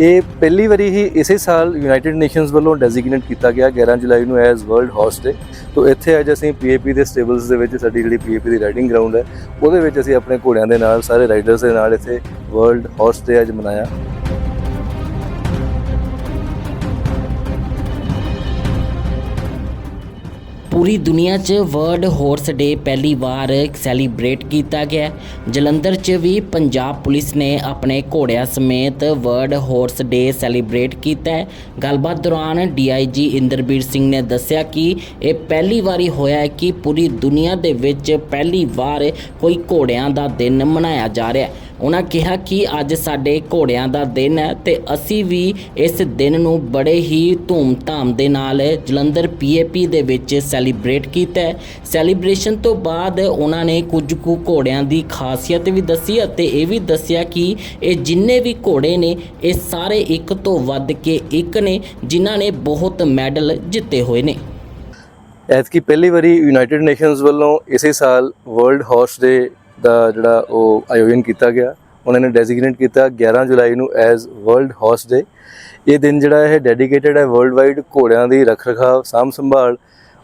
ਇਹ ਪਹਿਲੀ ਵਾਰੀ ਹੀ ਇਸੇ ਸਾਲ ਯੂਨਾਈਟਿਡ ਨੇਸ਼ਨਸ ਵੱਲੋਂ ਡੈਜ਼ਿਗਨੇਟ ਕੀਤਾ ਗਿਆ 11 ਜੁਲਾਈ ਨੂੰ ਐਜ਼ ਵਰਲਡ ਹਾਰਸ ਡੇ ਤੋਂ ਇੱਥੇ ਅੱਜ ਅਸੀਂ ਪੀਏਪੀ ਦੇ ਸਟੇਬਲਸ ਦੇ ਵਿੱਚ ਸਾਡੀ ਜਿਹੜੀ ਪੀਏਪੀ ਦੀ ਰਾਈਡਿੰਗ ਗਰਾਊਂਡ ਹੈ, ਉਹਦੇ ਵਿੱਚ ਅਸੀਂ ਆਪਣੇ ਘੋੜਿਆਂ ਦੇ ਨਾਲ, ਸਾਰੇ ਰਾਈਡਰਸ ਦੇ ਨਾਲ ਇੱਥੇ ਵਰਲਡ ਹਾਰਸ ਡੇ ਅੱਜ ਮਨਾਇਆ। ਪੂਰੀ ਦੁਨੀਆ 'ਚ ਵਰਲਡ ਹਾਰਸ ਡੇ ਪਹਿਲੀ ਵਾਰ ਸੈਲੀਬ੍ਰੇਟ ਕੀਤਾ ਗਿਆ। ਜਲੰਧਰ 'ਚ ਵੀ ਪੰਜਾਬ ਪੁਲਿਸ ਨੇ ਆਪਣੇ ਘੋੜਿਆਂ ਸਮੇਤ ਵਰਲਡ ਹਾਰਸ ਡੇ ਸੈਲੀਬ੍ਰੇਟ ਕੀਤਾ ਹੈ। ਗੱਲਬਾਤ ਦੌਰਾਨ ਡੀਆਈਜੀ ਇੰਦਰਬੀਰ ਸਿੰਘ ਨੇ ਦੱਸਿਆ ਕਿ ਇਹ ਪਹਿਲੀ ਵਾਰੀ ਹੋਇਆ ਹੈ ਕਿ ਪੂਰੀ ਦੁਨੀਆ ਦੇ ਵਿੱਚ ਪਹਿਲੀ ਵਾਰ ਕੋਈ ਘੋੜਿਆਂ ਦਾ ਦਿਨ ਮਨਾਇਆ ਜਾ ਰਿਹਾ ਹੈ। ਉਹਨਾਂ ਕਿਹਾ ਕਿ ਅੱਜ ਸਾਡੇ ਘੋੜਿਆਂ ਦਾ ਦਿਨ ਹੈ ਤੇ ਅਸੀਂ ਵੀ ਇਸ ਦਿਨ ਨੂੰ ਬੜੇ ਹੀ ਧੂਮ-ਧਾਮ ਦੇ ਨਾਲ ਜਲੰਧਰ ਪੀਏਪੀ ਦੇ ਵਿੱਚ ਸੈਲੀਬ੍ਰੇਟ ਕੀਤਾ ਹੈ। ਸੈਲੀਬ੍ਰੇਸ਼ਨ ਤੋਂ ਬਾਅਦ ਉਹਨਾਂ ਨੇ ਕੁਝ ਕੁ ਘੋੜਿਆਂ ਦੀ ਖਾਸੀਅਤ ਵੀ ਦੱਸੀ ਅਤੇ ਇਹ ਵੀ ਦੱਸਿਆ ਕਿ ਇਹ ਜਿੰਨੇ ਵੀ ਘੋੜੇ ਨੇ, ਇਹ ਸਾਰੇ ਇੱਕ ਤੋਂ ਵੱਧ ਕੇ ਇੱਕ ਨੇ, ਜਿਨ੍ਹਾਂ ਨੇ ਬਹੁਤ ਮੈਡਲ ਜਿੱਤੇ ਹੋਏ ਨੇ। ਐਤਕੀ ਪਹਿਲੀ ਵਾਰੀ ਯੂਨਾਈਟਿਡ ਨੇਸ਼ਨਸ ਵੱਲੋਂ ਇਸੇ ਸਾਲ ਵਰਲਡ ਹਾਰਸ ਡੇ ਦਾ ਜਿਹੜਾ ਉਹ ਆਯੋਜਨ ਕੀਤਾ ਗਿਆ, ਉਹਨਾਂ ਨੇ ਡੈਜ਼ਿਗਨੇਟ ਕੀਤਾ 11 ਜੁਲਾਈ ਨੂੰ ਐਜ਼ ਵਰਲਡ ਹਾਰਸ ਡੇ ਇਹ ਦਿਨ ਜਿਹੜਾ ਇਹ ਡੈਡੀਕੇਟਿਡ ਹੈ ਵਰਲਡ ਵਾਈਡ ਘੋੜਿਆਂ ਦੀ ਰੱਖ ਰਖਾਵ ਸਾਂਭ ਸੰਭਾਲ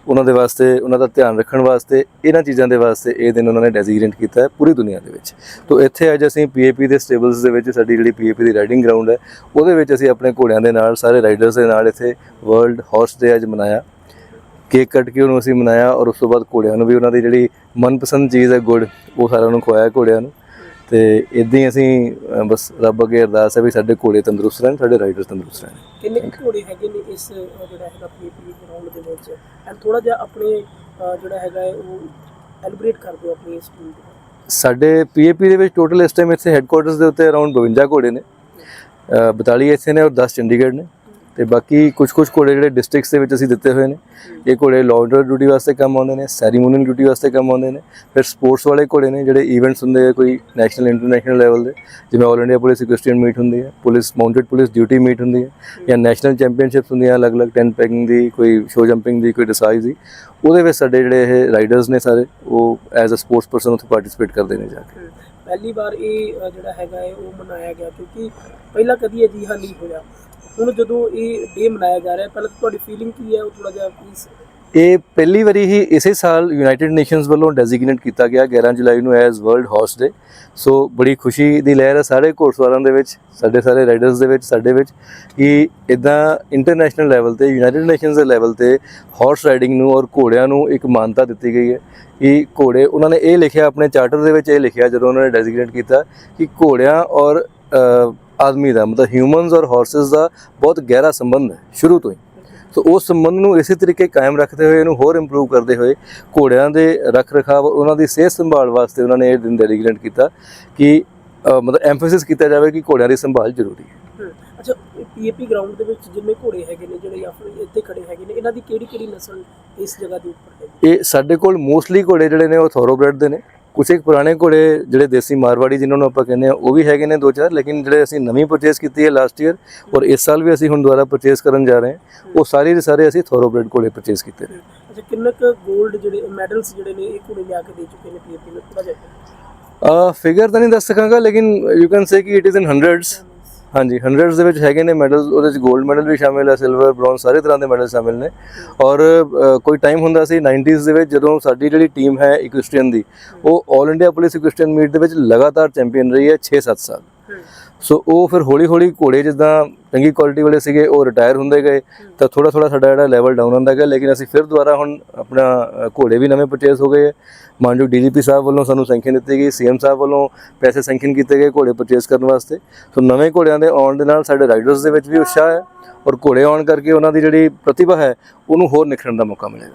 ਉਹਨਾਂ ਦੇ ਵਾਸਤੇ, ਉਹਨਾਂ ਦਾ ਧਿਆਨ ਰੱਖਣ ਵਾਸਤੇ, ਇਹਨਾਂ ਚੀਜ਼ਾਂ ਦੇ ਵਾਸਤੇ ਇਹ ਦਿਨ ਉਹਨਾਂ ਨੇ ਡੈਜ਼ਿਗਨੇਟ ਕੀਤਾ ਹੈ ਪੂਰੀ ਦੁਨੀਆ ਦੇ ਵਿੱਚ। ਤੋਂ ਇੱਥੇ ਅੱਜ ਅਸੀਂ ਪੀਏਪੀ ਦੇ ਸਟੇਬਲਸ ਦੇ ਵਿੱਚ ਸਾਡੀ ਜਿਹੜੀ ਪੀਏਪੀ ਦੀ ਰਾਈਡਿੰਗ ਗਰਾਊਂਡ ਹੈ, ਉਹਦੇ ਵਿੱਚ ਅਸੀਂ ਆਪਣੇ ਘੋੜਿਆਂ ਦੇ ਨਾਲ, ਸਾਰੇ ਰਾਈਡਰਸ ਦੇ ਨਾਲ ਇੱਥੇ ਵਰਲਡ ਹਾਰਸ ਡੇ ਅੱਜ ਮਨਾਇਆ। ਕੇਕ ਕੱਟ ਕੇ ਉਹਨੂੰ ਅਸੀਂ ਮਨਾਇਆ ਔਰ ਉਸ ਤੋਂ ਬਾਅਦ ਘੋੜਿਆਂ ਨੂੰ ਵੀ ਉਹਨਾਂ ਦੀ ਜਿਹੜੀ ਮਨਪਸੰਦ ਚੀਜ਼ ਹੈ ਗੁੜ ਉਹ ਸਾਰਿਆਂ ਨੂੰ ਖਵਾਇਆ ਘੋੜਿਆਂ ਨੂੰ। ਤੇ ਇਦਾਂ ਹੀ ਅਸੀਂ ਬਸ ਰੱਬ ਅੱਗੇ ਅਰਦਾਸ ਹੈ ਵੀ ਸਾਡੇ ਘੋੜੇ ਤੰਦਰੁਸਤ ਰਹਿਣ ਸਾਡੇ ਰਾਈਡਰ ਤੰਦਰੁਸਤ ਰਹਿਣ। ਕਿੰਨੇ ਘੋੜੇ ਹੈਗੇ ਨੇ ਇਸ ਜਿਹੜਾ ਹੈਗਾ ਪੀਪੀ ਗਰਾਊਂਡ ਦੇ ਵਿੱਚ? ਐਂਡ ਥੋੜਾ ਜਿਹਾ ਆਪਣੇ ਜਿਹੜਾ ਹੈਗਾ ਉਹ ਐਲੀਬ੍ਰੇਟ ਕਰ ਦਿਓ ਆਪਣੀ ਇਸ ਟੀਮ ਦੇ ਸਾਡੇ ਪੀਏਪੀ ਦੇ ਵਿੱਚ ਟੋਟਲ ਇਸ ਟਾਈਮ ਇੱਥੇ ਹੈੱਡਕੁਆਟਰਸ ਦੇ ਉੱਤੇ ਅਰਾਊਂਡ 52 ਘੋੜੇ ਨੇ। ਅ, 42 ਇੱਥੇ ਨੇ ਔਰ 10 ਚੰਡੀਗੜ੍ਹ ਨੇ। ਤੇ ਬਾਕੀ ਕੁਝ ਕੁਝ ਘੋੜੇ ਜਿਹੜੇ ਡਿਸਟ੍ਰਿਕਟਸ ਦੇ ਵਿੱਚ ਅਸੀਂ ਦਿੱਤੇ ਹੋਏ ਨੇ ਇਹ ਘੋੜੇ ਲਾਅ ਡਿਊਟੀ ਵਾਸਤੇ ਕੰਮ ਆਉਂਦੇ ਨੇ ਸੈਰੀਮੋਨੀਅਲ ਡਿਊਟੀ ਵਾਸਤੇ ਕੰਮ ਆਉਂਦੇ ਨੇ ਫਿਰ ਸਪੋਰਟਸ ਵਾਲੇ ਘੋੜੇ ਨੇ ਜਿਹੜੇ ਇਵੈਂਟਸ ਹੁੰਦੇ ਆ ਕੋਈ ਨੈਸ਼ਨਲ ਇੰਟਰਨੈਸ਼ਨਲ ਲੈਵਲ ਦੇ ਜਿਵੇਂ all India police equestrian meet ਹੁੰਦੀ ਹੈ police mounted police duty meet ਹੁੰਦੀ ਹੈ ਜਾਂ ਨੈਸ਼ਨਲ ਚੈਂਪੀਅਨਸ਼ਿਪਸ ਹੁੰਦੀਆਂ ਅਲੱਗ-ਅਲੱਗ 10 ਪੈਕਿੰਗ ਦੀ ਕੋਈ ਸ਼ੋ ਜੰਪਿੰਗ ਦੀ ਕੋਈ ਡਿਸਾਈਜ਼ ਦੀ ਉਹਦੇ ਵਿੱਚ ਸਾਡੇ ਜਿਹੜੇ ਇਹ ਰਾਈਡਰਸ ਨੇ ਸਾਰੇ ਉਹ ਐਜ਼ ਅ ਸਪੋਰਟਸ ਪਰਸਨ ਉੱਥੇ ਪਾਰਟਿਸਿਪੇਟ ਕਰਦੇ ਨੇ ਜਾ ਕੇ। ਪਹਿਲੀ ਵਾਰ ਇਹ ਜਿਹੜਾ ਹੈਗਾ ਹੈ ਉਹ ਮਨਾਇਆ ਗਿਆ ਕਿਉਂਕਿ ਪਹਿਲਾਂ ਕਦੀ ਅਜਿਹਾ ਨਹੀਂ ਹੋਇਆ। ਹੁਣ ਜਦੋਂ ਇਹ ਡੇ ਮਨਾਇਆ ਜਾ ਰਿਹਾ, ਪਹਿਲਾਂ ਤੁਹਾਡੀ ਫੀਲਿੰਗ ਕੀ ਹੈ? ਉਹ ਥੋੜਾ ਜਿਹਾ ਪਲੀਜ਼ ਇਹ ਪਹਿਲੀ ਵਾਰੀ ਹੀ ਇਸੇ ਸਾਲ ਯੂਨਾਈਟਿਡ ਨੇਸ਼ਨਸ ਵੱਲੋਂ ਡੈਜ਼ਿਗਨੇਟ ਕੀਤਾ ਗਿਆ 11 ਜੁਲਾਈ ਨੂੰ as world horse day so ਬੜੀ ਖੁਸ਼ੀ ਦੀ ਲਹਿਰ ਹੈ ਸਾਰੇ ਘੋੜਸਵਾਰਾਂ ਦੇ ਵਿੱਚ, ਸਾਡੇ ਸਾਰੇ ਰਾਈਡਰਸ ਦੇ ਵਿੱਚ, ਸਾਡੇ ਵਿੱਚ ਕਿ ਇਦਾਂ ਇੰਟਰਨੈਸ਼ਨਲ ਲੈਵਲ ਤੇ ਯੂਨਾਈਟਿਡ ਨੇਸ਼ਨਸ ਦੇ ਲੈਵਲ ਤੇ ਹਾਰਸ ਰਾਈਡਿੰਗ ਨੂੰ ਔਰ ਘੋੜਿਆਂ ਨੂੰ ਇੱਕ ਮਾਨਤਾ ਦਿੱਤੀ ਗਈ ਹੈ ਕਿ ਘੋੜੇ, ਉਹਨਾਂ ਨੇ ਇਹ ਲਿਖਿਆ, ਆਪਣੇ ਚਾਰਟਰ ਦੇ ਵਿੱਚ ਇਹ ਲਿਖਿਆ ਜਦੋਂ ਉਹਨਾਂ ਨੇ ਡੈਜ਼ਿਗਨੇਟ ਕੀਤਾ ਕਿ ਘੋੜਿਆਂ ਔਰ ਆਦਮੀ ਦਾ ਮਤਲਬ ਹਿਊਮਨਸ ਔਰ ਹਾਰਸਸ ਦਾ ਬਹੁਤ ਗਹਿਰਾ ਸੰਬੰਧ ਹੈ ਸ਼ੁਰੂ ਤੋਂ ਹੀ। ਸੋ ਉਸ ਸੰਬੰਧ ਨੂੰ ਇਸੇ ਤਰੀਕੇ ਕਾਇਮ ਰੱਖਦੇ ਹੋਏ ਇਹਨੂੰ ਹੋਰ ਇੰਪਰੂਵ ਕਰਦੇ ਹੋਏ ਘੋੜਿਆਂ ਦੇ ਰੱਖ ਰਖਾਵ ਉਹਨਾਂ ਦੀ ਸਿਹਤ ਸੰਭਾਲ ਵਾਸਤੇ ਉਹਨਾਂ ਨੇ ਇਹ ਦਿਨ ਡੈਡੀਕੇਟ ਕੀਤਾ ਕਿ ਮਤਲਬ ਐਮਫੈਸਿਸ ਕੀਤਾ ਜਾਵੇ ਕਿ ਘੋੜਿਆਂ ਦੀ ਸੰਭਾਲ ਜ਼ਰੂਰੀ ਹੈ। ਅੱਛਾ ਪੀਏਪੀ ਗਰਾਊਂਡ ਦੇ ਵਿੱਚ ਜਿੰਨੇ ਘੋੜੇ ਹੈਗੇ ਨੇ ਜਿਹੜੇ ਜਾਂ ਫਿਰ ਇੱਥੇ ਖੜੇ ਹੈਗੇ ਨੇ ਇਹਨਾਂ ਦੀ ਕਿਹੜੀ ਕਿਹੜੀ ਨਸਲ ਇਸ ਜਗ੍ਹਾ ਦੇ ਉੱਪਰ ਹੈਗੀ? ਇਹ ਸਾਡੇ ਕੋਲ ਮੋਸਟਲੀ ਘੋੜੇ ਜਿਹੜੇ ਨੇ ਉਹ ਥੋਰੋਬ੍ਰੈਡ ਦੇ ਨੇ। ਕੁਝ ਇੱਕ ਪੁਰਾਣੇ ਘੋੜੇ ਜਿਹੜੇ ਦੇਸੀ ਮਾਰਵਾੜੀ ਜਿਨ੍ਹਾਂ ਨੂੰ ਆਪਾਂ ਕਹਿੰਦੇ ਆ ਉਹ ਵੀ ਹੈਗੇ ਨੇ ਦੋ ਚਾਰ ਲੇਕਿਨ ਜਿਹੜੇ ਅਸੀਂ ਨਵੀਂ ਪਰਚੇਸ ਕੀਤੀ ਹੈ ਲਾਸਟ ਈਅਰ ਔਰ ਇਸ ਸਾਲ ਵੀ ਅਸੀਂ ਹੁਣ ਦੁਬਾਰਾ ਪਰਚੇਸ ਕਰਨ ਜਾ ਰਹੇ ਹਾਂ ਉਹ ਸਾਰੇ ਦੇ ਸਾਰੇ ਅਸੀਂ ਥੋਰੋਬ੍ਰੈਡ ਘੋੜੇ ਪਰਚੇਸ ਕੀਤੇ ਨੇ। ਅੱਛਾ ਕਿੰਨੇ ਕੁ 골ਡ ਜਿਹੜੇ ਮੈਡਲਸ ਜਿਹੜੇ ਨੇ ਇਹ ਘੋੜੇ ਲਿਆ ਕੇ ਦੇ ਚੁੱਕੇ ਨੇ ਪੀਏਪੀ ਨੂੰ ਥੋੜਾ ਜਿਹਾ। ਅ ਫਿਗਰ ਤਾਂ ਨਹੀਂ ਦੱਸ ਸਕਾਂਗਾ ਲੇਕਿਨ ਯੂ ਕੈਨ ਸੇ ਕਿ ਇਟ ਇਜ਼ ਇਨ ਹੰਡਰਡਸ ਹਾਂਜੀ ਹੰਡਰਡਸ ਦੇ ਵਿੱਚ ਹੈਗੇ ਨੇ ਮੈਡਲ ਉਹਦੇ ਵਿੱਚ 골ਡ ਮੈਡਲ ਵੀ ਸ਼ਾਮਿਲ ਹੈ ਸਿਲਵਰ ਬ੍ਰੌਂਜ਼ ਸਾਰੇ ਤਰ੍ਹਾਂ ਦੇ ਮੈਡਲ ਸ਼ਾਮਿਲ ਨੇ। ਔਰ ਕੋਈ ਟਾਈਮ ਹੁੰਦਾ ਸੀ 90s ਦੇ ਵਿੱਚ ਜਦੋਂ ਸਾਡੀ ਜਿਹੜੀ ਟੀਮ ਹੈ ਇਕੁਇਸਟਰੀਅਨ ਦੀ, ਉਹ 올 ਇੰਡੀਆ ਪੁਲਿਸ ਇਕੁਇਸਟਰੀਅਨ ਮੀਟ ਦੇ ਵਿੱਚ ਲਗਾਤਾਰ ਚੈਂਪੀਅਨ ਰਹੀ ਹੈ 6-7 ਸਾਲ। ਸੋ ਉਹ ਫਿਰ ਹੌਲੀ ਹੌਲੀ ਘੋੜੇ ਜਿੱਦਾਂ ਚੰਗੀ ਕੁਆਲਿਟੀ ਵਾਲੇ ਸੀਗੇ, ਉਹ ਰਿਟਾਇਰ ਹੁੰਦੇ ਗਏ। ਤਾਂ ਥੋੜਾ ਥੋੜਾ ਸਾਡਾ ਜਿਹੜਾ ਲੈਵਲ ਡਾਊਨ ਹੁੰਦਾ ਗਿਆ, ਲੇਕਿਨ ਅਸੀਂ ਫਿਰ ਦੁਬਾਰਾ ਹੁਣ ਆਪਣਾ ਘੋੜੇ ਵੀ ਨਵੇਂ ਪਰਚੇਸ ਹੋ ਗਏ। ਹੈ ਮਾਨਯੋਗ ਡੀਜੀਪੀ ਸਾਹਿਬ ਵੱਲੋਂ ਸਾਨੂੰ ਸੈਂਕਸ਼ਨ ਦਿੱਤੀ ਗਈ ਸੀਐਮ ਸਾਹਿਬ ਵੱਲੋਂ ਪੈਸੇ ਸੈਂਕਸ਼ਨ ਕੀਤੇ ਗਏ ਘੋੜੇ ਪਰਚੇਸ ਕਰਨ ਵਾਸਤੇ। ਸੋ ਨਵੇਂ ਘੋੜਿਆਂ ਦੇ ਆਉਣ ਦੇ ਨਾਲ ਸਾਡੇ ਰਾਈਡਰਸ ਦੇ ਵਿੱਚ ਵੀ ਉਤਸ਼ਾਹ ਹੈ ਔਰ ਘੋੜੇ ਆਉਣ ਕਰਕੇ ਉਹਨਾਂ ਦੀ ਜਿਹੜੀ ਪ੍ਰਤਿਭਾ ਹੈ, ਉਹਨੂੰ ਹੋਰ ਨਿਖਰਨ ਦਾ ਮੌਕਾ ਮਿਲੇਗਾ।